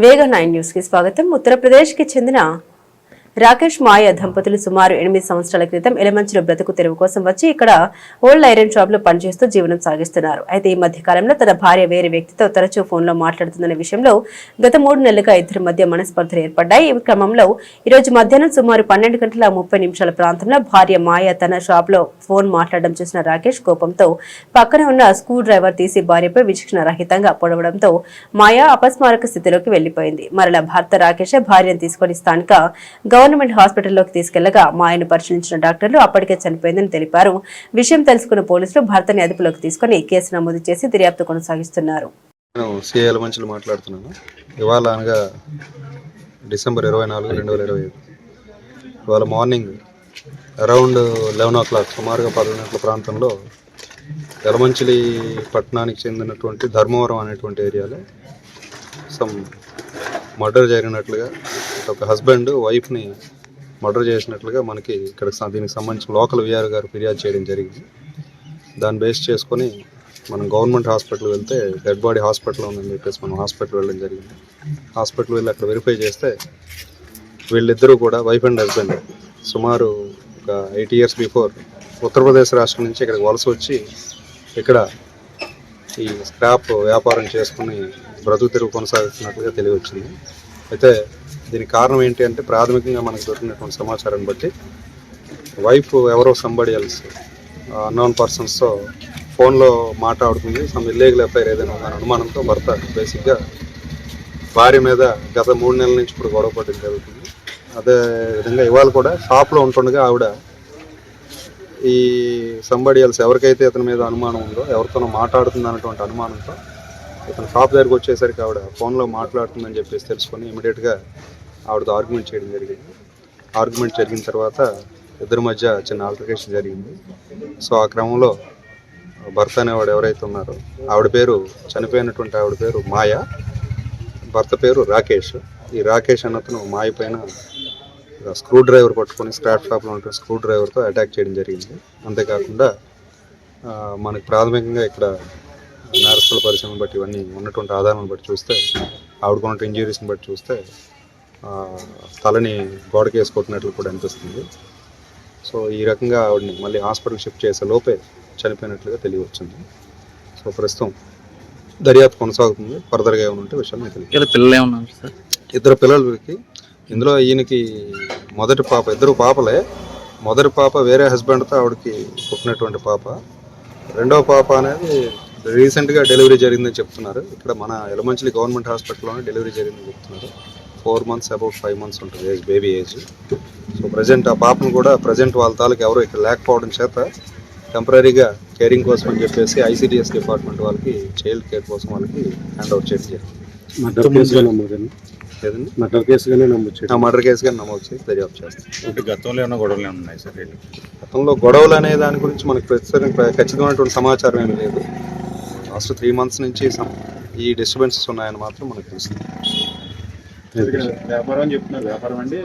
వేగ నైన్ న్యూస్కి స్వాగతం. ఉత్తరప్రదేశ్కి చెందిన రాకేష్ మాయ దంపతులు సుమారు ఎనిమిది సంవత్సరాల క్రితం ఎలమంచిలో బ్రతుకు తెరువు కోసం వచ్చి ఇక్కడ ఓల్డ్ ఐరన్ షాప్లో పనిచేస్తూ జీవనం సాగిస్తున్నారు. అయితే ఈ మధ్య కాలంలో తన భార్య వేరే వ్యక్తితో తరచూ ఫోన్లో మాట్లాడుతుందనే విషయంలో గత మూడు నెలలుగా ఇద్దరి మధ్య మనస్పర్ధలు ఏర్పడ్డాయి. ఈ క్రమంలో ఈ రోజు మధ్యాహ్నం సుమారు పన్నెండు గంటల ముప్పై నిమిషాల ప్రాంతంలో భార్య మాయ తన షాప్లో ఫోన్ మాట్లాడడం చూసిన రాకేష్ కోపంతో పక్కన ఉన్న స్క్రూ డ్రైవర్ తీసి భార్యపై విచక్షణ రహితంగా పొడవడంతో మాయ అపస్మారక స్థితిలోకి వెళ్ళిపోయింది మరలా భర్త రాకేష్ భార్యను తీసుకొని స్థానిక గవర్నమెంట్ హాస్పిటల్లోకి తీసుకెళ్ళగా ఆయన పరిశీలించిన డాక్టర్లు అప్పటికే చనిపోయిందని తెలిపారు. విషయం తెలుసుకున్న పోలీసులు భర్తని అదుపులోకి తీసుకుని కేసు నమోదు చేసి దర్యాప్తు కొనసాగిస్తున్నారు. నేను సిఐల మంచిలు మాట్లాడుతున్నాను. ఇవాళ అనగా డిసెంబర్ ఇరవై నాలుగు రెండు వేల ఇరవై ఐదు. ఇవాళ morning around eleven o'clock సుమారుగా పదకొండు గంటల ప్రాంతంలో ఎలమంచిలి పట్టణానికి చెందినటువంటి ధర్మవరం అనేటువంటి ఏరియాలో సమ్ మర్డర్ జరిగినట్లుగా ఒక హస్బెండ్ వైఫ్ని మర్డర్ చేసినట్లుగా మనకి ఇక్కడ దీనికి సంబంధించిన లోకల్ విఆర్ గారు ఫిర్యాదు చేయడం జరిగింది. దాన్ని బేస్ చేసుకొని మనం గవర్నమెంట్ హాస్పిటల్ వెళ్తే డెడ్ బాడీ హాస్పిటల్ ఉందని చెప్పేసి మనం హాస్పిటల్ వెళ్ళడం జరిగింది. హాస్పిటల్ వెళ్ళి అక్కడ వెరిఫై చేస్తే వీళ్ళిద్దరూ కూడా వైఫ్ అండ్ హస్బెండ్ సుమారు ఒక ఎయిట్ ఇయర్స్ బిఫోర్ ఉత్తరప్రదేశ్ రాష్ట్రం నుంచి ఇక్కడికి వలస వచ్చి ఇక్కడ ఈ స్క్రాప్ వ్యాపారం చేసుకుని బ్రతుకు తెరువు కొనసాగుతున్నట్లుగా తెలియవచ్చింది అయితే దీనికి కారణం ఏంటి అంటే ప్రాథమికంగా మనకు దొరికినటువంటి సమాచారాన్ని బట్టి వైఫ్ ఎవరో సంబడి ఎల్స్ అన్నోన్ పర్సన్స్తో ఫోన్లో మాట్లాడుతుంది. సమ్ ఇల్లీగల్ ఎఫ్ఐఆర్ ఏదైనా ఉందని అనుమానంతో భర్త బేసిక్గా భార్య మీద గత మూడు నెలల నుంచి ఇప్పుడు గొడవ పడడం జరుగుతుంది. అదే విధంగా ఇవాళ కూడా షాప్లో ఉంటుండగా ఆవిడ ఈ సంబడి ఎల్స్ ఎవరికైతే ఇతని మీద అనుమానం ఉందో ఎవరితోనో మాట్లాడుతుంది అన్నటువంటి అనుమానంతో ఇతను షాప్ దగ్గరికి వచ్చేసరికి ఆవిడ ఫోన్లో మాట్లాడుతుందని చెప్పేసి తెలుసుకొని ఇమీడియట్గా ఆవిడతో ఆర్గ్యుమెంట్ చేయడం జరిగింది. ఆర్గ్యుమెంట్ జరిగిన తర్వాత ఇద్దరి మధ్య చిన్న ఆల్టర్కేషన్ జరిగింది. సో ఆ క్రమంలో భర్త అనేవాడు ఎవరైతే ఉన్నారో ఆవిడ పేరు చనిపోయినటువంటి ఆవిడ పేరు మాయ భర్త పేరు రాకేష్. ఈ రాకేష్ అన్నతను మాయ పైన స్క్రూ డ్రైవర్ పట్టుకొని స్క్రాప్ షాప్లో ఉంటున్న స్క్రూ డ్రైవర్తో అటాక్ చేయడం జరిగింది. అంతేకాకుండా మనకు ప్రాథమికంగా ఇక్కడ నేరస్తుల పరిశ్రమను బట్టి ఇవన్నీ ఉన్నటువంటి ఆధారాలను బట్టి చూస్తే ఆవిడకున్నటువంటి ఇంజరీస్ని బట్టి చూస్తే తలని గోడకి వేసి కొట్టినట్లు కూడా అనిపిస్తుంది. సో ఈ రకంగా ఆవిడని మళ్ళీ హాస్పిటల్ షిఫ్ట్ చేసే లోపే చనిపోయినట్లుగా తెలియవచ్చింది. సో ప్రస్తుతం దర్యాప్తు కొనసాగుతుంది. ఫర్దర్గా ఏమైనా ఉంటే విషయాలు మీకు తెలియదు పిల్లలు ఏమన్నారు సార్? ఇద్దరు పిల్లలకి ఇందులో ఈయనకి మొదటి పాప ఇద్దరు పాపలే. మొదటి పాప వేరే హస్బెండ్తో ఆవిడకి పుట్టినటువంటి పాప. రెండవ పాప అనేది రీసెంట్గా డెలివరీ జరిగిందని చెప్తున్నారు. ఇక్కడ మన ఎలమంచిలి గవర్నమెంట్ హాస్పిటల్లోనే డెలివరీ జరిగిందని చెప్తున్నారు. Four months about five months ఉంటుంది age baby age so present ఆ పాపను కూడా ప్రజెంట్ వాళ్ళ తాలూకు ఎవరు ఇక్కడ లేకపోవడం చేత టెంపరీగా కేరింగ్ కోసం అని చెప్పేసి ఐసిడిఎస్ డిపార్ట్మెంట్ వాళ్ళకి చైల్డ్ కేర్ కోసం వాళ్ళకి హ్యాండ్ అవుట్ చేయడం జరిగింది. మర్డర్ కేసుగా లేదండి మర్డర్ కేసుగానే చేయడం. మర్డర్ కేసుగా నమోదు చేసి దర్యాప్తు చేస్తాం. అంటే గతంలో ఏమైనా గొడవలు ఏమైనా ఉన్నాయి సార్? గతంలో గొడవలు అనే దాని గురించి మనకు ప్రస్తుతం ఖచ్చితమైనటువంటి సమాచారం ఏమీ లేదు. లాస్ట్ త్రీ మంత్స్ నుంచి ఈ డిస్టర్బెన్సెస్ ఉన్నాయని మాత్రం మనకు తెలుస్తుంది. వ్యాపారం అని చెప్తున్నారు. వ్యాపారం అండి